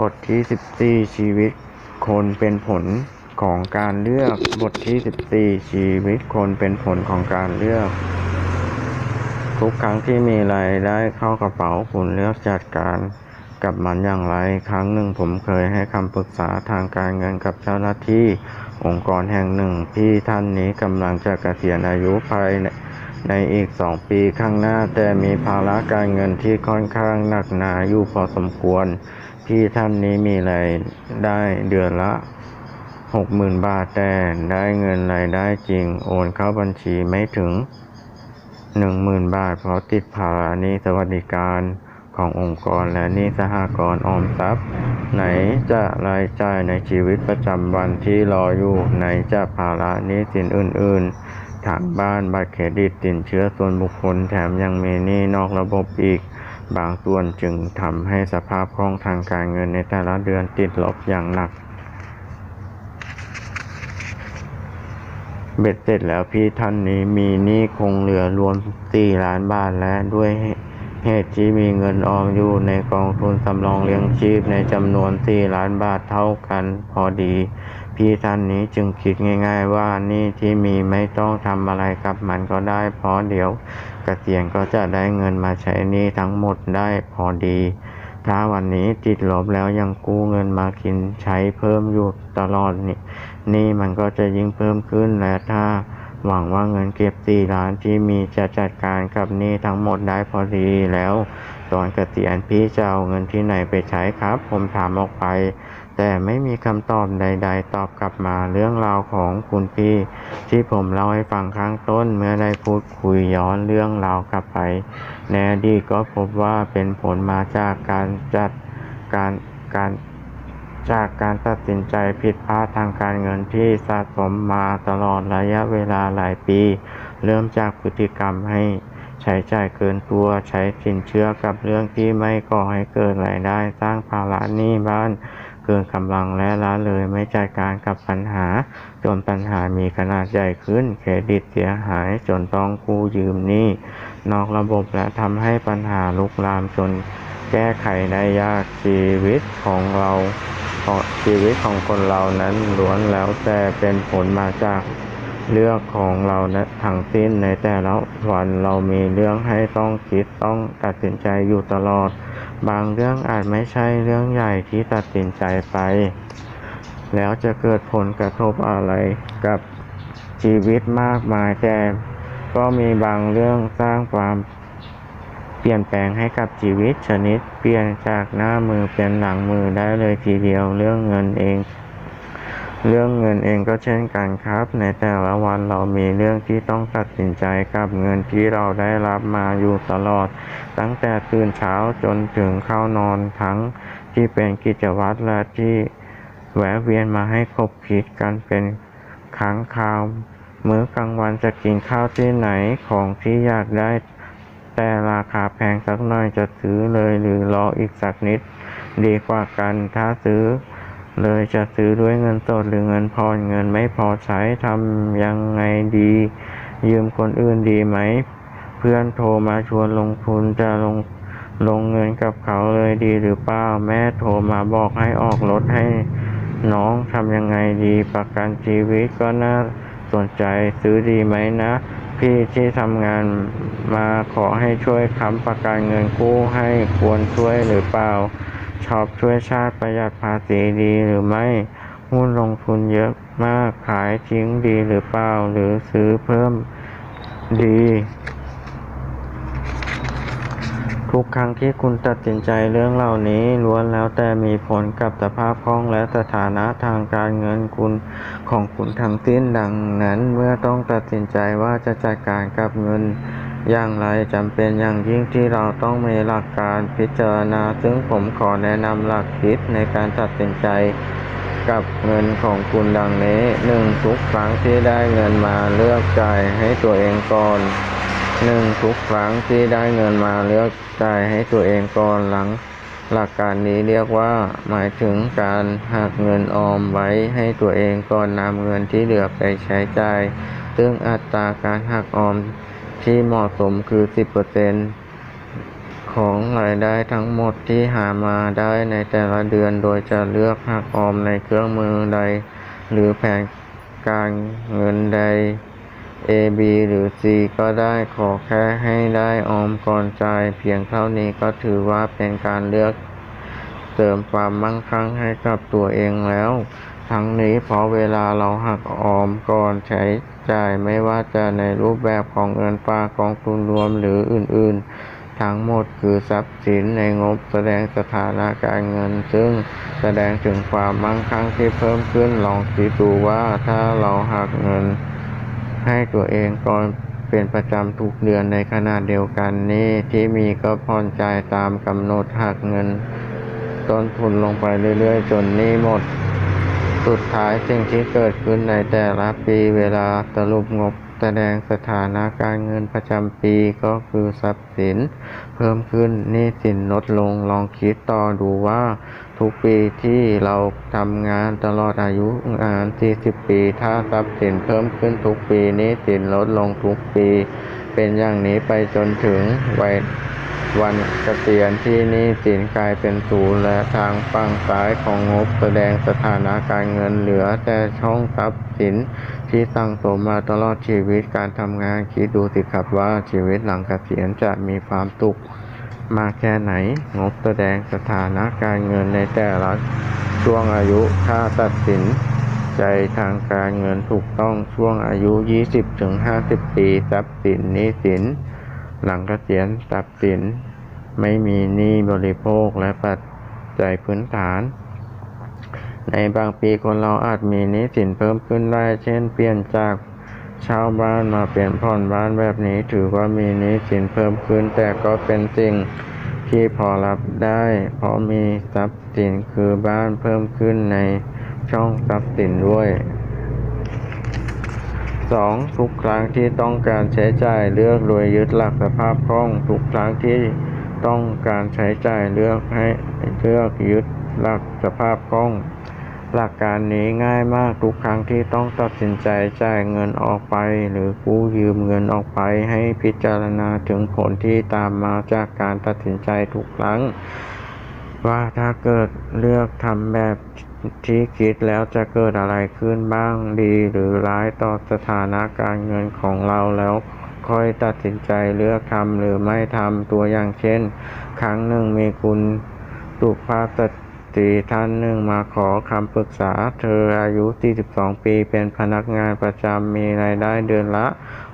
บทที่ 14 ชีวิตคนเป็นผลของการเลือก บทที่ 14 ชีวิตคนเป็นผลของการเลือก ทุกครั้งที่มีรายได้เข้ากระเป๋าคุณเลือกจัดการกับมันอย่างไร ครั้งหนึ่งผมเคยให้คำปรึกษาทางการเงินกับเจ้าหน้าที่องค์กรแห่งหนึ่งที่ท่านนี้กำลังจะเกษียณอายุภายในในอีกสองปีข้างหน้า แต่มีภาระการเงินที่ค่อนข้างหนักหนาอยู่พอสมควร พี่ท่านนี้มีรายได้เดือนละหกหมื่นบาทแต่ได้เงินรายได้จริงโอนเข้าบัญชีไม่ถึงหนึ่งหมื่นบาท เพราะติดภาระนี้สวัสดิการขององค์กรและนี้สหกรณ์ออมทรัพย์ ไหนจะรายจ่ายในชีวิตประจำวันที่รออยู่ไหนจะภาระนี้สินอื่นๆทางบ้านบัตรเครดิตสินเชื่อส่วนบุคคลแถมยังมีหนี้นอกระบบอีก บางส่วนจึงทำให้สภาพคล่องทางการเงินในแต่ละเดือนติดลบอย่างหนัก เบ็ดเสร็จแล้วพี่ท่านนี้มีหนี้คงเหลือรวม 4 ล้านบาทและด้วยเหตุที่มีเงินออมอยู่ในกองทุนสำรองเลี้ยงชีพในจำนวน 4 ล้านบาทเท่ากันพอดี พี่ท่านนี้จึงคิดง่าย ๆ ว่านี่ที่มีไม่ต้องทำอะไรกับมันก็ได้เพราะเดี๋ยว เกษียณก็จะได้เงินมาใช้หนี้ทั้งหมดได้พอดี ถ้าวันนี้ติดลบแล้วยังกู้เงินมากินใช้เพิ่มอยู่ตลอดนี่นี่มันก็จะยิ่งเพิ่มขึ้นและถ้าหวังว่าเงินเก็บสี่ล้านที่มีจะจัดการกับหนี้ทั้งหมดได้พอดีแล้ว ตอนเกษียณพี่จะเอาเงินที่ไหนไปใช้ครับ ผมถามออกไป แต่ไม่มีคำตอบใด ๆ ตอบกลับมาเรื่องราวของคุณพี่ ที่ผมเล่าให้ฟังข้างต้นเมื่อได้พูดคุยย้อนเรื่องราวกลับไปในอดีตก็พบว่าเป็นผลมาจากการจัดการการจากการตัดสินใจผิดพลาดทางการเงินที่สะสมมาตลอดระยะเวลาหลายปี เริ่มจากพฤติกรรมให้ใช้จ่ายเกินตัวใช้สินเชื่อกับเรื่องที่ไม่ก่อให้เกิดรายได้ สร้างภาระหนี้บ้าน เกินกำลังและละเลยไม่จัดการกับปัญหา จนปัญหามีขนาดใหญ่ขึ้น เครดิตเสียหายจนต้องกู้ยืมหนี้นอกระบบและทำให้ปัญหาลุกลามจนแก้ไขได้ยากชีวิตของเราของชีวิตของคนเรานั้นล้วนแล้วแต่เป็นผลมาจากเรื่องของเรานะทั้งสิ้นในแต่ละวันเรามีเรื่องให้ต้องคิดต้องตัดสินใจอยู่ตลอด บางเรื่องอาจไม่ใช่เรื่องใหญ่ที่ตัดสินใจไป แล้วจะเกิดผลกระทบอะไรกับชีวิตมากมายแต่ก็มีบางเรื่องสร้างความเปลี่ยนแปลงให้กับชีวิตชนิด เปลี่ยนจากหน้ามือเป็นหลังมือได้เลยทีเดียวเรื่องเงินเอง เรื่องเงินเองก็เช่นกันครับ ในแต่ละวันเรามีเรื่องที่ต้องตัดสินใจกับเงินที่เราได้รับมาอยู่ตลอด ตั้งแต่ตื่นเช้าจนถึงเข้านอนทั้งที่เป็นกิจวัตรและที่แวะเวียนมาให้คบคิดกันเป็นครั้งคราวมื้อกลางวันจะกินข้าวที่ไหนของที่อยากได้ แต่ราคาแพงสักหน่อยจะซื้อเลยหรือรออีกสักนิด ดีกว่ากันถ้าซื้อ เลยจะซื้อด้วยเงินสดหรือเงินพอนเงินไม่พอใช้ทำยังไงดี ยืมคนอื่นดีไหม พื่อนโทรมาชวนลงทุนจะลงลงเงินกับเขาเลยดีหรือเปล่า แม่โทรมาบอกให้ออกรถให้น้องทำยังไงดีประกันชีวิตก็น่าสนใจซื้อดีไหมนะ พี่ที่ทำงานมาขอให้ช่วยค้ำประกันเงินกู้ให้ควรช่วยหรือเปล่า ชอบช่วยชาติประหยัดภาษีดีหรือไม่หุ้นลงทุนเยอะมากขายทิ้งดีหรือเปล่า หรือซื้อเพิ่มดี ทุกครั้งที่คุณตัดสินใจเรื่องเหล่านี้ล้วนแล้วแต่มีผลกับสภาพคล่องและสถานะทางการเงินคุณของคุณทั้งสิ้นดังนั้น เมื่อต้องตัดสินใจว่าจะจัดการกับเงินอย่างไรจำเป็นอย่างยิ่งที่เราต้องมีหลักการพิจารณา ซึ่งผมขอแนะนำหลักคิดในการตัดสินใจกับเงินของคุณดังนี้หนึ่งทุกครั้งที่ได้เงินมาเลือกจ่ายให้ตัวเองก่อน หนึ่งทุกครั้งที่ได้เงินมาเลือกจ่ายให้ตัวเองก่อนหลัง หลักการนี้เรียกว่า หมายถึงการหักเงินออมไว้ให้ตัวเองก่อนนำเงินที่เหลือไปใช้จ่าย ซึ่งอัตราการหักออมที่เหมาะสมคือ 10%ขของรายได้ทั้งหมดที่หามาได้ในแต่ละเดือน โดยจะเลือกหักออมในเครื่องมือใด หรือแผนการเงินใด A B หรือ C ก็ได้ขอแค่ให้ได้ออมก่อนจ่ายเพียงเท่านี้ก็ถือว่าเป็นการเลือกเสริมความมั่งคั่งให้กับตัวเองแล้ว ทั้งนี้เพราะเวลาเราหักออมก่อนใช้จ่ายไม่ว่าจะในรูปแบบของเงินฝากกองทุนรวมหรืออื่น ๆ ทั้งหมดคือทรัพย์สินในงบแสดงสถานะการเงิน ซึ่งแสดงถึงความมั่งคั่งที่เพิ่มขึ้นลองคิดดูว่าถ้าเราหักเงิน ให้ตัวเองก่อนเป็นประจำทุกเดือนในขณะเดียวกันนี้ที่มีก็ผ่อนจ่ายตามกำหนดหักเงิน ต้นทุนลงไปเรื่อยๆ จนนี้หมด สุดท้ายสิ่งที่เกิดขึ้นในแต่ละปีเวลาสรุปงบแสดงสถานะการเงินประจำปีก็คือทรัพย์สิน เพิ่มขึ้นหนี้สินลดลงลองคิดต่อดูว่า ทุกปีที่เราทำงานตลอดอายุงาน 40 ปี ถ้าทรัพย์สินเพิ่มขึ้นทุกปีนี้สินลดลงทุกปี เป็นอย่างนี้ไปจนถึงวัยวันเกษียณที่นี้สินกลายเป็นศูนย์และทางฝั่งซ้ายของงบแสดงสถานะการเงินเหลือแต่ช่องทรัพย์สินที่สั่งสมมาตลอดชีวิตการทำงานคิดดูสิครับว่าชีวิตหลังเกษียณจะมีความสุข มาแค่ไหน งบแสดงสถานะการเงินในแต่ละช่วงอายุถ้าตัดสินใจทางการเงินถูกต้องช่วงอายุ 20-50 ปีทรัพย์สินนี้สิน หลังเกษียณทรัพย์สิน ไม่มีหนี้บริโภคและปัจจัยพื้นฐาน ในบางปีคนเราอาจมีหนี้สินเพิ่มขึ้นได้ เช่นเปลี่ยนจาก ช่าบ้านมาเปลี่ยนผ่อนบ้านแบบนี้ถือว่ามีหนี้สินเพิ่มขึ้น แต่ก็เป็นสิ่งที่พอรับได้ เพราะมีทรัพย์สินคือบ้านเพิ่มขึ้นในช่องทรัพย์สินด้วย 2. ทุกครั้งที่ต้องการใช้จ่ายเลือกโดยยึดหลักสภาพคล่อง ทุกครั้งที่ต้องการใช้จ่ายเลือกให้เลือกยึดหลักสภาพคล่อง หลักการนี้ง่ายมากทุกครั้งที่ต้องตัดสินใจจ่ายเงินออกไป หรือกู้ยืมเงินออกไป ให้พิจารณาถึงผลที่ตามมาจากการตัดสินใจทุกครั้ง ว่าถ้าเกิดเลือกทำแบบที่คิดแล้วจะเกิดอะไรขึ้นบ้างดีหรือร้ายต่อสถานะการเงินของเราแล้วค่อยตัดสินใจเลือกทำหรือไม่ทำตัวอย่างเช่น ครั้งหนึ่งมีคุณสุภาพส ตรีท่านหนึ่งมาขอคำปรึกษา เธออายุ 42 ปี เป็นพนักงานประจำ มีรายได้เดือนละ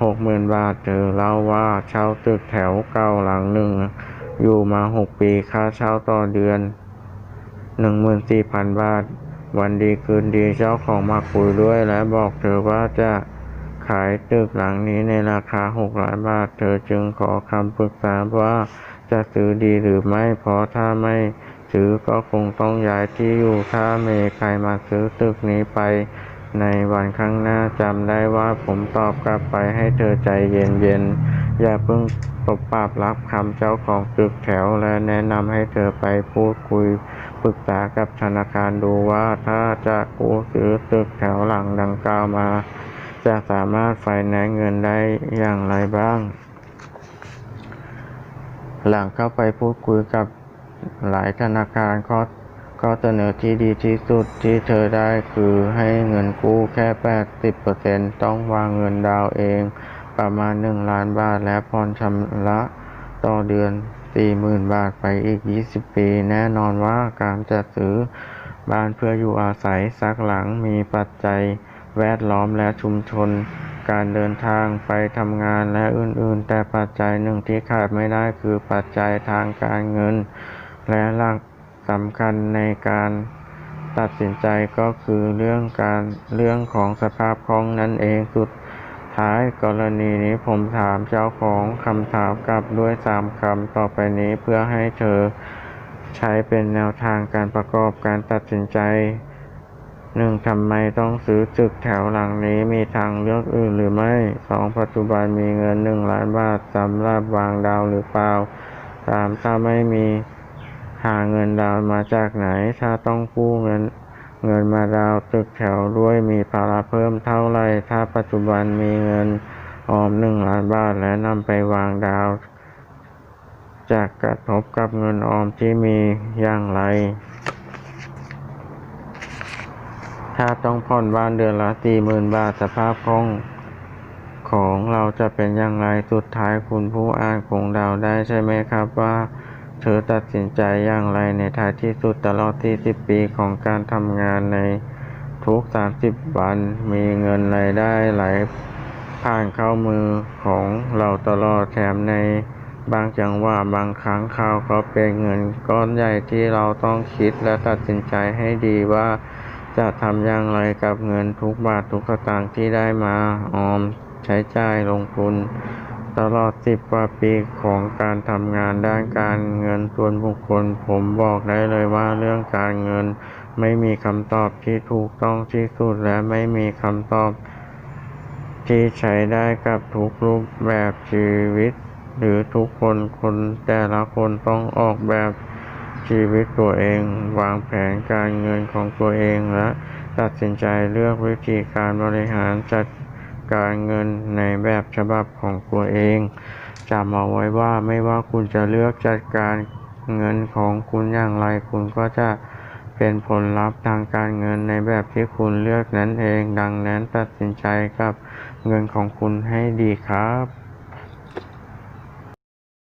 60,000 บาท เธอเล่าว่าเช่าตึกแถวเก่าหลังหนึ่ง อยู่มา 6 ปี ค่าเช่าต่อเดือน 14,000 บาท วันดีคืนดีเจ้าของมาคุยด้วย และบอกเธอว่าจะขายตึกหลังนี้ในราคา 6 ล้านบาท เธอจึงขอคำปรึกษาว่าจะซื้อดีหรือไม่ เพราะถ้าไม่ ซื้อก็คงต้องย้ายที่อยู่ถ้าเมใครมาซื้อตึกนี้ไป ในวันข้างหน้าจำได้ว่าผมตอบกลับไปให้เธอใจเย็นๆ อย่าเพิ่งตบปาบรับคำเจ้าของตึกแถวและแนะนำให้เธอไปพูดคุยปรึกษากับธนาคารดูว่าถ้าจะกู้ซื้อตึกแถวหลังดังกล่าวมา จะสามารถไฟแนนซ์เงินได้อย่างไรบ้าง หลังเข้าไปพูดคุยกับ หลายธนาคารข้อข้อเสนอที่ดีที่สุดที่เธอได้คือให้เงินกู้แค่ 80%ต้องวางเงินดาวเองประมาณ 1 ล้านบาทและผ่อนชำระต่อเดือน 40,000 บาทไปอีก 20 ปี แน่นอนว่าการจะซื้อบ้านเพื่ออยู่อาศัยสักหลังมีปัจจัยแวดล้อมและชุมชน การเดินทางไปทำงานและอื่นๆ แต่ปัจจัยหนึ่งที่ขาดไม่ได้คือปัจจัยทางการเงิน และหลักสำคัญในการตัดสินใจก็คือเรื่องการเรื่องของสภาพคล่องนั่นเองสุดท้ายกรณีนี้ผมถามเจ้าของคำถามกลับด้วยสามคำต่อไปนี้เพื่อให้เธอใช้เป็นแนวทางการประกอบการตัดสินใจหนึ่งทำไมต้องซื้อตึกแถวหลังนี้มีทางเลือกอื่นหรือไม่สองปัจจุบันมีเงินหนึ่งล้านบาทสำหรับวางดาวหรือเปล่าสามถ้าไม่มี หาเงินดาวมาจากไหน ถ้าต้องกู้เงิน เงินมาดาวตึกแถวด้วยมีภาระเพิ่มเท่าไร ถ้าปัจจุบันมีเงินออมหนึ่งล้านบาทและนำไปวางดาวจะกระทบกับเงินออมที่มีอย่างไร ถ้าต้องผ่อนบ้านเดือนละสี่หมื่นบาทสภาพคล่องของเราจะเป็นอย่างไร สุดท้ายคุณผู้อ่านคงเดาได้ใช่ไหมครับว่า เธอตัดสินใจอย่างไรในท้ายที่สุดตลอด 40 ปีของการทำงานในทุก 30 วัน มีเงินรายได้ไหลผ่านเข้ามือของเราตลอดแถมในบางจังหวะบางครั้งคราวก็เป็นเงินก้อนใหญ่ที่เราต้องคิดและตัดสินใจให้ดีว่าจะทำอย่างไรกับเงินทุกบาททุกสตางค์ที่ได้มาออมใช้จ่ายลงทุน ตลอดสิบกว่าปีของการทำงานด้านการเงินส่วนบุคคล ผมบอกได้เลยว่าเรื่องการเงิน ไม่มีคำตอบที่ถูกต้องที่สุดและไม่มีคำตอบ ที่ใช้ได้กับทุกรูปแบบชีวิต หรือทุกคนคนแต่ละคนต้องออกแบบชีวิตตัวเอง วางแผนการเงินของตัวเองและตัดสินใจเลือกวิธีการบริหารจัด การเงินในแบบฉบับของตัวเองจำเอาไว้ว่าไม่ว่าคุณจะเลือกจัดการเงินของคุณอย่างไร คุณก็จะเป็นผลลัพธ์ทางการเงินในแบบที่คุณเลือกนั้นเอง ดังนั้นตัดสินใจกับเงินของคุณให้ดีครับ